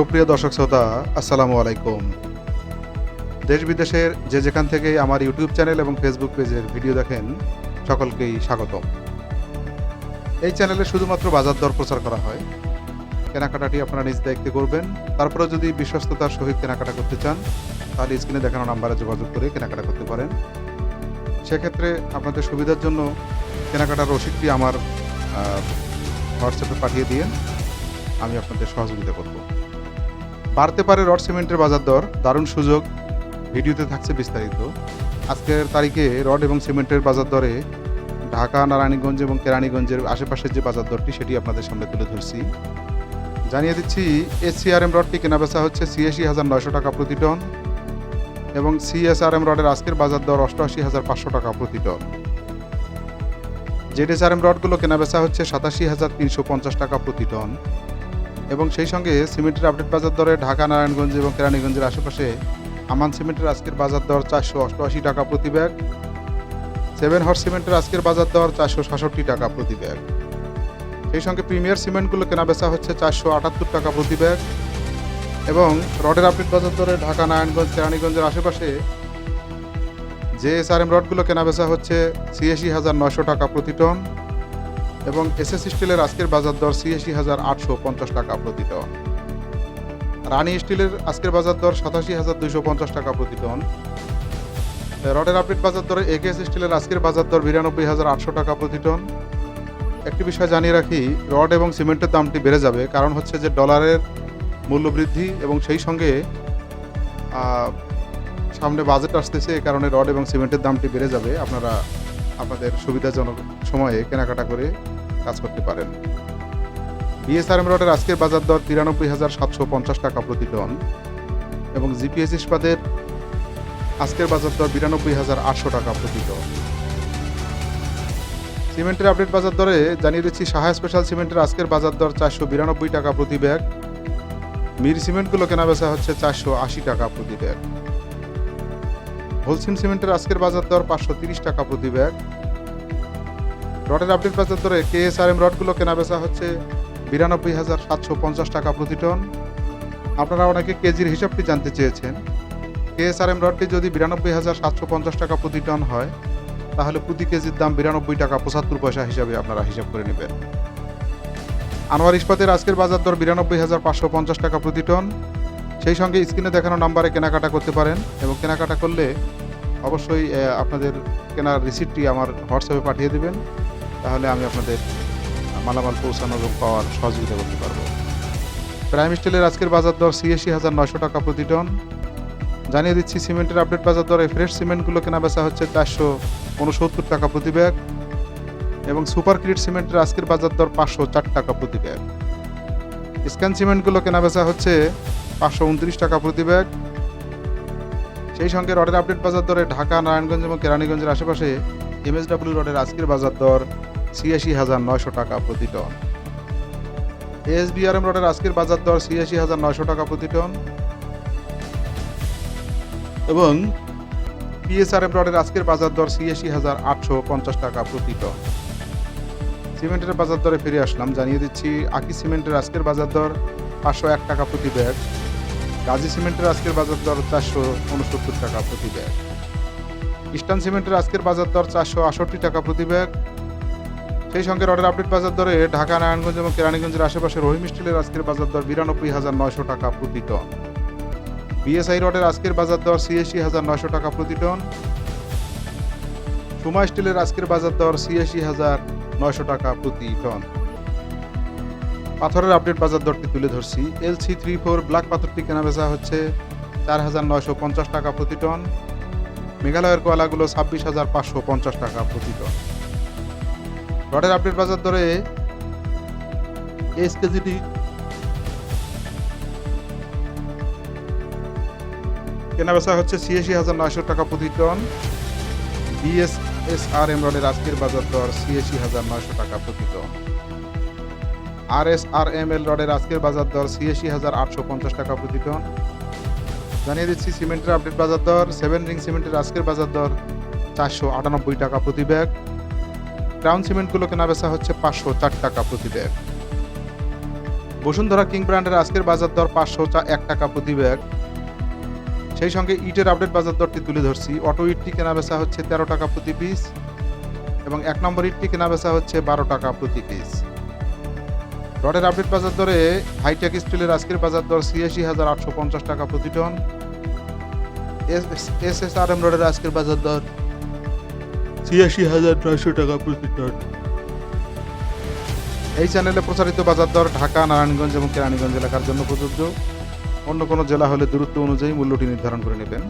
সুপ্রিয় দর্শক শ্রোতা, আসসালামু আলাইকুম। দেশ বিদেশের যে যেখান থেকে আমার ইউটিউব চ্যানেল এবং ফেসবুক পেজের ভিডিও দেখেন, সকলকেই স্বাগতম। এই চ্যানেলে শুধুমাত্র বাজার দর প্রচার করা হয়। কেনাকাটাটি আপনারা নিজ দায়িত্বে করবেন। তারপরে যদি বিশ্বস্ততার সহিত কেনাকাটা করতে চান, তাহলে স্ক্রিনে দেখানো নাম্বারে যোগাযোগ করে কেনাকাটা করতে পারেন। সেক্ষেত্রে আপনাদের সুবিধার জন্য কেনাকাটার রসিদটি আমার হোয়াটসঅ্যাপে পাঠিয়ে দিন আমি আপনাদের সহযোগিতা করব। বাড়তে পারে রড সিমেন্টের বাজার দর। দারুণ সুযোগ। ভিডিওতে থাকছে বিস্তারিত। আজকের তারিখে রড এবং সিমেন্টের বাজার দরে ঢাকা, নারায়ণগঞ্জ এবং কেরানীগঞ্জের আশেপাশের যে বাজার দরটি, সেটি আপনাদের সামনে তুলে ধরছি। জানিয়ে দিচ্ছি, এসসিআরএম রডটি কেনাবেচা হচ্ছে ছিয়াশি হাজার নয়শো টাকা প্রতি টন এবং সিএসআরএম রডের আজকের বাজার দর অষ্টআশি হাজার পাঁচশো টাকা প্রতি টন। জেডএসআরএম রডগুলো কেনাবেচা হচ্ছে সাতাশি হাজার তিনশো পঞ্চাশ টাকা প্রতি টন। এবং সেই সঙ্গে সিমেন্টের আপডেট বাজার দরে ঢাকা, নারায়ণগঞ্জ এবং কেরানীগঞ্জের আশেপাশে আমান সিমেন্টের আজকের বাজার দর চারশো অষ্টআশি টাকা প্রতি ব্যাগ, সেভেন হর্স সিমেন্টের আজকের বাজার দর চারশো সাতষট্টি টাকা প্রতি ব্যাগ। সেই সঙ্গে প্রিমিয়ার সিমেন্টগুলো কেনাবেচা হচ্ছে চারশো আটাত্তর টাকা প্রতি ব্যাগ এবং রডের আপডেট বাজার দরে ঢাকা, নারায়ণগঞ্জ, কেরানীগঞ্জের আশেপাশে যে এসআরএম রডগুলো কেনাবেচা হচ্ছে ছিয়াশি হাজার নয়শো টাকা প্রতি টন। এবং এসএস স্টিলের আজকের বাজার দর ছিয়াশি হাজার আটশো পঞ্চাশ টাকা প্রতি টন রানী স্টিলের আজকের বাজার দর সাতাশি হাজার দুইশো পঞ্চাশ টাকা প্রতি টন রডের আপডেট বাজার দরে এ একেএস স্টিলের আজকের বাজার দর বিরানব্বই হাজার আটশো টাকা প্রতি টন একটি বিষয় জানিয়ে রাখি, রড এবং সিমেন্টের দামটি বেড়ে যাবে কারণ হচ্ছে যে ডলারের মূল্যবৃদ্ধি এবং সেই সঙ্গে সামনে বাজেট আসতেছে এই কারণে রড এবং সিমেন্টের দামটি বেড়ে যাবে। আপনারা আপনাদের সুবিধাজনক সময়ে কেনাকাটা করে কাজ করতে পারেন। বিএসআরএম রডের আজকের বাজার দর তিরানব্বই হাজার সাতশো পঞ্চাশ টাকা প্রতি টন এবং জিপিএস ইস্পাতের আজকের বাজার দর বিরানব্বই হাজার আটশো টাকা প্রতি টন। সিমেন্টের আপডেট বাজার দরে জানিয়ে দিচ্ছি, সাহা স্পেশাল সিমেন্টের আজকের বাজার দর চারশো বিরানব্বই টাকা প্রতি ব্যাগ। মির সিমেন্টগুলো কেনা বেচা হচ্ছে চারশো আশি টাকা প্রতি ব্যাগ। হোলসিম সিমেন্টের আজকের বাজার দর পাঁচশো তিরিশ টাকা প্রতি ব্যাগ। রডের আপডেট বাজার দরে কেএসআরএম রডগুলো কেনা বেচা হচ্ছে বিরানব্বই হাজার সাতশো পঞ্চাশ টাকা প্রতি টন। আপনারা অনেকে কেজির হিসাবটি জানতে চেয়েছেন। কেএসআরএম রডটি যদি বিরানব্বই হাজার সাতশো পঞ্চাশ টাকা প্রতি টন হয়, তাহলে প্রতি কেজির দাম বিরানব্বই টাকা পঁচাত্তর পয়সা হিসাবে আপনারা হিসাব করে নেবেন। আনোয়ার ইস্পাতের আজকের বাজার দর বিরানব্বই হাজার পাঁচশো পঞ্চাশ টাকা প্রতি টন। সেই সঙ্গে স্ক্রিনে দেখানো নাম্বারে কেনাকাটা করতে পারেন এবং কেনাকাটা করলে অবশ্যই আপনাদের কেনার রিসিপ্টটি আমার হোয়াটসঅ্যাপে পাঠিয়ে দেবেন। তাহলে আমি আপনাদের মালামাল পৌঁছানো এবং পাওয়ার সহযোগিতা করতে পারব। প্রাইম স্টিলের আজকের বাজার দর ছিয়াশি হাজার নয়শো টাকা প্রতি টন। জানিয়ে দিচ্ছি, সিমেন্টের আপডেট বাজার দরে ফ্রেশ সিমেন্টগুলো কেনা বেচা হচ্ছে চারশো উনসত্তর টাকা প্রতি ব্যাগ এবং সুপার ক্রিট সিমেন্টের আজকের বাজার দর পাঁচশো চার টাকা প্রতি ব্যাগ। স্ক্যান সিমেন্টগুলো কেনা বেচা হচ্ছে পাঁচশো উনত্রিশ টাকা প্রতি ব্যাগ। সেই সঙ্গে রডের আপডেট বাজার দরে ঢাকা, নারায়ণগঞ্জ এবং কেরানীগঞ্জের আশেপাশে এমএসডাব্লিউ রডের আজকের বাজার দর ছিয়াশি হাজার নয়শো টাকা প্রতি টন। এসবিআরএম রডের আজকের বাজার দর ছিয়াশি হাজার নয়শো টাকা প্রতি টন। এবং পিএসআরএম রডের আজকের বাজার দর ছিয়াশি হাজার আটশো পঞ্চাশ টাকা প্রতি টন। সিমেন্টের বাজার দরে ফিরে আসলাম। জানিয়ে দিচ্ছি, আকি সিমেন্টের আজকের বাজার দর পাঁচশো এক টাকা প্রতি ব্যাগ। গাজী সিমেন্টের আজকের বাজার দর চারশো উনসত্তর টাকা প্রতি ব্যাগ। ইস্টার্ন সিমেন্টের আজকের বাজার দর চারশো আষট্টি টাকা প্রতি ব্যাগ। সেই সঙ্গে রডের আপডেট বাজার দরে ঢাকা, নারায়ণগঞ্জ এবং কেরানীগঞ্জের আশেপাশে রহিম স্টিলের আজকের বাজার দর বিরানব্বই হাজার নয়শো টাকা প্রতি টন। বিএসআই রডের আজকের বাজার দর ছিয়াশি হাজার নয়শো টাকা প্রতি টন। সুমা স্টিলের আজকের বাজার দর ছিয়াশি হাজার নয়শো টাকা প্রতি টন। পাথরের আপডেট বাজার দরটি তুলে ধরছি। L C three four black পাথরটি কেনা বেচা হচ্ছে চার হাজার নয়শো পঞ্চাশ টাকা প্রতি টন। মেঘালয়ের কয়লাগুলো ছাব্বিশ হাজার পাঁচশো পঞ্চাশ টাকা প্রতি টন। রডের আপডেট বাজার দরে এস কেজিটি কেনা বেচা হচ্ছে ছিয়াশি হাজার নয়শো টাকা প্রতি ton. BS S R M রডের আজকের বাজার দর ছিয়াশি হাজার নয়শো টাকা প্রতি টন। আর এস আর এম এল রডের আজকের বাজার দর ছিয়াশি হাজার আটশো পঞ্চাশ টাকা প্রতি টন জানিয়ে দিচ্ছি, সিমেন্টের আপডেট বাজার দর সেভেন রিং সিমেন্টের আজকের বাজার দর চারশো আটানব্বই টাকা প্রতি ব্যাগ। ক্রাউন সিমেন্টগুলো কেনা বেচা হচ্ছে পাঁচশো চার টাকা প্রতি ব্যাগ। বসুন্ধরা কিং ব্র্যান্ডের আজকের বাজার দর পাঁচশো চা এক টাকা প্রতি ব্যাগ। সেই সঙ্গে ইটের আপডেট বাজার দরটি তুলে ধরছি। অটো ইটটি কেনা বেচা হচ্ছে তেরো টাকা প্রতি পিস এবং এক নম্বর ইটটি কেনা বেচা হচ্ছে বারো টাকা প্রতি পিস রডের আপডেট বাজার দরে হাইটেক স্টিলের আজকের বাজার দর ছিয়াশি হাজার আটশো পঞ্চাশ টাকা প্রতি ton S S R M রডের আজকের বাজার দর ছিয়াশি হাজার নয়শো টাকা প্রতি টন এই চ্যানেলে প্রচারিত বাজার দর ঢাকা, নারায়ণগঞ্জ এবং কেরানীগঞ্জ এলাকার জন্য প্রযোজ্য। অন্য কোনো জেলা হলে দূরত্ব অনুযায়ী মূল্যটি নির্ধারণ করে নেবেন।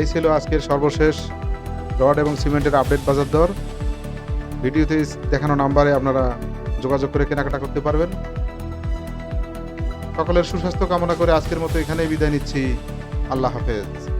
এই ছিল আজকের সর্বশেষ রড এবং সিমেন্টের আপডেট বাজার দর। ভিডিওতে দেখানো নাম্বারে আপনারা যোগাযোগ করে কেনাকাটা করতে পারবেন। সকলের সুস্বাস্থ্য কামনা করে আজকের মতো এখানেই বিদায় নিচ্ছি। আল্লাহ হাফেজ।